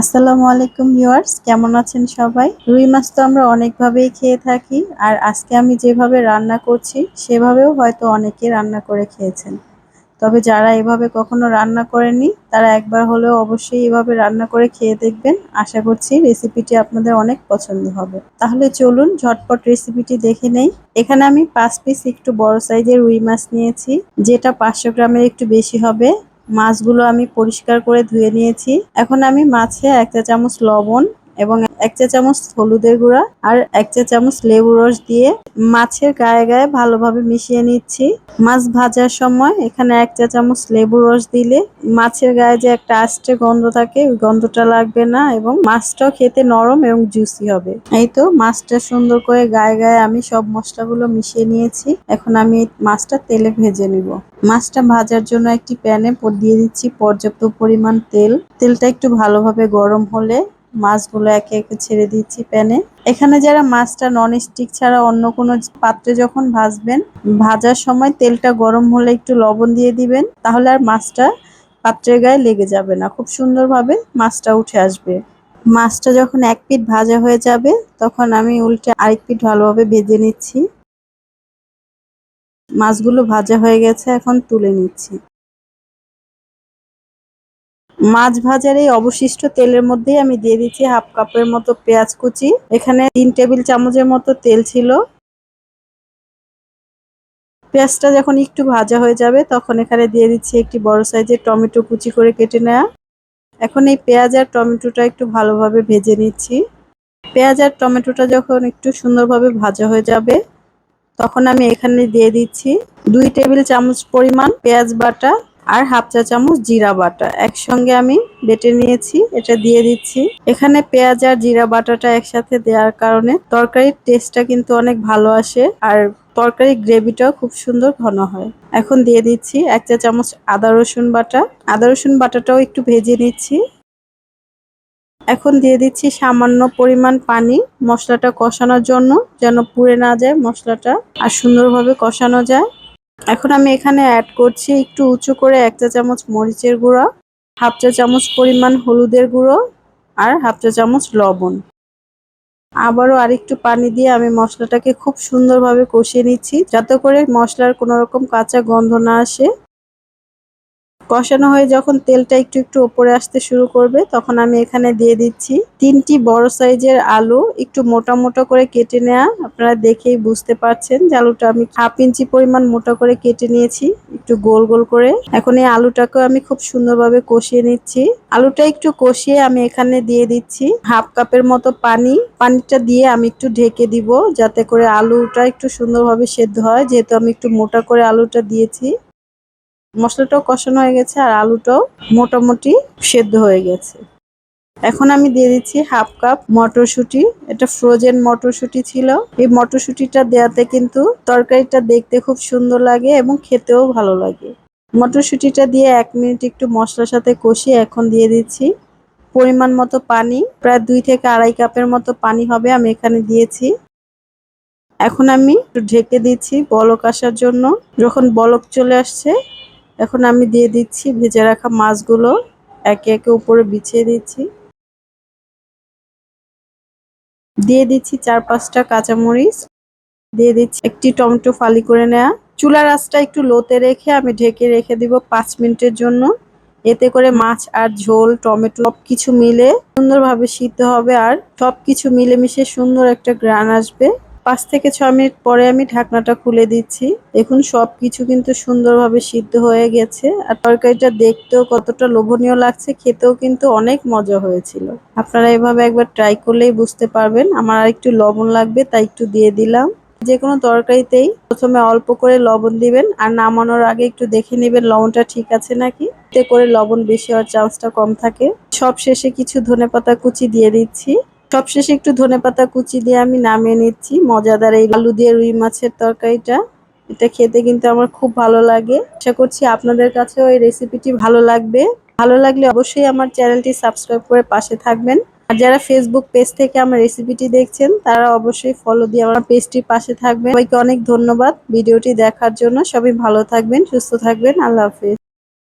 আসসালামু আলাইকুম ভিউয়ার্স, কেমন আছেন সবাই? রুই মাছ তো আমরা অনেকভাবেই খেয়ে থাকি, আর আজকে আমি যেভাবে রান্না করছি, সেভাবেও হয়তো অনেকে রান্না করে খেয়েছেন। তবে যারা এভাবে কখনো রান্না করেনি তারা একবার হলেও অবশ্যই এভাবে রান্না করে খেয়ে দেখবেন। আশা করছি রেসিপিটি আপনাদের অনেক পছন্দ হবে। তাহলে চলুন ঝটপট রেসিপিটি দেখে নেই। এখানে আমি পাঁচ পিস একটু বড় সাইজের রুই মাছ নিয়েছি, যেটা পাঁচশো গ্রামের একটু বেশি হবে। মাছগুলো আমি পরিষ্কার করে ধুয়ে নিয়েছি। এখন আমি মাছে একটা চামচ লবণ এবং এক চা চামচ হলুদের গুঁড়া আর এক চা চামচ লেবু রস দিয়ে মাছের গায়ে গায়ে ভালোভাবে মিশিয়ে নিচ্ছি। মাছ ভাজার সময় এখানে এক চা চামচ লেবু রস দিলে মাছের গায়ে যে একটা আস্টে গন্ধ থাকে, ওই গন্ধটা লাগবে না এবং মাছটাও খেতে নরম এবং জুসি হবে। এই তো মাছটা সুন্দর করে গায়ে গায়ে আমি সব মশলাগুলো মিশিয়ে নিয়েছি। এখন আমি মাছটা তেলে ভেজে নিব। মাছটা ভাজার জন্য একটি প্যানে দিয়ে দিচ্ছি পর্যাপ্ত পরিমাণ তেল। তেলটা একটু ভালোভাবে গরম হলে মাছগুলো একে একে ছেড়ে দিচ্ছি প্যানে। এখানে যারা মাছটা নন স্টিক ছাড়া অন্য কোনো পাত্রে যখন ভাজবেন, ভাজার সময় তেলটা গরম হলে একটু লবণ দিয়ে দিবেন, তাহলে আর মাছটা পাত্রের গায়ে লেগে যাবে না। খুব সুন্দরভাবে মাছটা উঠে আসবে। মাছটা যখন এক পিঠ ভাজা হয়ে যাবে, তখন আমি উল্টে আরেক পিঠ ভালোভাবে ভেজে নিচ্ছি। মাছগুলো ভাজা হয়ে গেছে, এখন তুলে নিচ্ছি। মাছ ভাজার এই অবশিষ্ট তেলের মধ্যেই আমি দিয়ে দিচ্ছি হাফ কাপের মতো পেঁয়াজ কুচি। এখানে তিন টেবিল চামচের মতো তেল ছিল। পেঁয়াজটা যখন একটু ভাজা হয়ে যাবে, তখন এখানে দিয়ে দিচ্ছি একটি বড় সাইজের টমেটো কুচি করে কেটে নেওয়া এখন এই পেঁয়াজ আর টমেটোটা একটু ভালোভাবে ভেজে নিচ্ছি। পেঁয়াজ আর টমেটোটা যখন একটু সুন্দরভাবে ভাজা হয়ে যাবে, তখন আমি এখানে দিয়ে দিচ্ছি দুই টেবিল চামচ পরিমাণ পেঁয়াজ বাটা। আর হাফ চা চামচ জিরা বাটা। একসঙ্গে আমি বেটে নিয়েছি, এটা দিয়ে দিচ্ছি। এখানে পেঁয়াজ আর জিরা বাটাটা একসাথে দেওয়ার কারণে তরকারির টেস্টটা কিন্তু অনেক ভালো আসে আর তরকারি গ্রেভিটাও খুব সুন্দর ঘন হয়। এখন দিয়ে দিচ্ছি এক চা চামচ আদা রসুন বাটা। আদা রসুন বাটাটাও একটু ভেজে নিচ্ছি। এখন দিয়ে দিচ্ছি সামান্য পরিমাণ পানি মশলাটা কষানোর জন্য, যেন পুড়ে না যায় মশলাটা, আর সুন্দরভাবে কষানো যায়। এখন আমি এখানে অ্যাড করছি একটু উঁচু করে এক চা চামচ মরিচের গুঁড়ো, হাফ চা চামচ পরিমাণ হলুদের গুঁড়ো আর হাফ চা চামচ লবণ। আবারও আরেকটু পানি দিয়ে আমি মশলাটাকে খুব সুন্দরভাবে কষিয়ে নিচ্ছি, যাতে করে মশলার কোনো রকম কাঁচা গন্ধ না আসে। কষানো হয়ে যখন তেলটা একটু একটু ওপরে আসতে শুরু করবে, তখন আমি এখানে দিয়ে দিচ্ছি তিনটি বড় সাইজের আলু। একটু মোটা মোটা করে কেটে নেওয়া আপনারা দেখেই বুঝতে পারছেন যে আলুটা আমি হাফ ইঞ্চি পরিমাণ মোটা করে কেটে নিয়েছি, একটু গোল গোল করে। এখন এই আলুটাকেও আমি খুব সুন্দরভাবে কষিয়ে নিচ্ছি। আলুটা একটু কষিয়ে আমি এখানে দিয়ে দিচ্ছি হাফ কাপের মতো পানি। পানিটা দিয়ে আমি একটু ঢেকে দিব, যাতে করে আলুটা একটু সুন্দরভাবে সেদ্ধ হয়। যেহেতু আমি একটু মোটা করে আলুটা দিয়েছি মশলাটাও কষানো হয়ে গেছে আর আলুটাও মোটামুটি সেদ্ধ হয়ে গেছে। এখন আমি দিয়ে দিচ্ছি হাফ কাপ মটরশুঁটি। এটা ফ্রোজেন মটরশুঁটি ছিল। এই মটরশুঁটিটা দেওয়াতে কিন্তু তরকারিটা দেখতে খুব সুন্দর লাগে এবং খেতেও ভালো লাগে। মটরশুঁটিটা দিয়ে এক মিনিট একটু মশলার সাথে কষিয়ে এখন দিয়ে দিচ্ছি পরিমাণ মতো পানি। প্রায় দুই থেকে আড়াই কাপের মতো পানি হবে আমি এখানে দিয়েছি। এখন আমি একটু ঢেকে দিচ্ছি বলক আসার জন্য। যখন বলক চলে আসছে এখন আমি দিয়ে দিচ্ছি ভেজে রাখা মাছগুলো একে একে উপরে বিছিয়ে দিচ্ছি। দিয়ে দিচ্ছি চার পাঁচটা কাঁচামরিচ। দিয়ে দিচ্ছি একটি টমেটো ফালি করে নেওয়া চুলার আঁচটা একটু লোতে রেখে আমি ঢেকে রেখে দিব পাঁচ মিনিটের জন্য। এতে করে মাছ আর ঝোল, টমেটো সব কিছু মিলে সুন্দরভাবে সিদ্ধ হবে আর সব কিছু মিলেমিশে সুন্দর একটা গ্রান আসবে। পাঁচ থেকে ছয় মিনিট পরে আমি ঢাকনাটা খুলে দিচ্ছি। দেখুন সব কিছু কিন্তু সুন্দরভাবে সিদ্ধ হয়ে গেছে। আর তরকারিটা দেখতেও কতটা লোভনীয় লাগছে, খেতেও কিন্তু অনেক মজা হয়েছিল। আপনারা এভাবে একবার ট্রাই করলেই বুঝতে পারবেন। আমার আর একটু লবণ লাগবে, তাই একটু দিয়ে দিলাম। যে কোনো তরকারিতেই প্রথমে অল্প করে লবণ দিবেন, আর নামানোর আগে একটু দেখে নেবেন লবণটা ঠিক আছে নাকি। এতে করে লবণ বেশি হওয়ার চান্সটা কম থাকে। সব শেষে কিছু ধনে পাতা কুচি দিয়ে দিচ্ছি। সবশেষে একটু ধনে পাতা কুচি দিয়ে আমি নামিয়ে নিচ্ছি। মজাদার এই আলু দিয়ে রুই মাছের তরকারিটা। এটা খেতে কিন্তু আমার খুব ভালো লাগে। আশা করছি আপনাদের কাছেও এই রেসিপিটি ভালো লাগবে। ভালো লাগলে অবশ্যই আমার চ্যানেলটি সাবস্ক্রাইব করে পাশে থাকবেন। আর যারা ফেসবুক পেজ থেকে আমার রেসিপিটি দেখছেন, তারা অবশ্যই ফলো দিয়ে আমার পেজটির পাশে থাকবেন। সবাইকে অনেক ধন্যবাদ ভিডিওটি দেখার জন্য। সবাই ভালো থাকবেন, সুস্থ থাকবেন। আল্লাহ হাফিজ।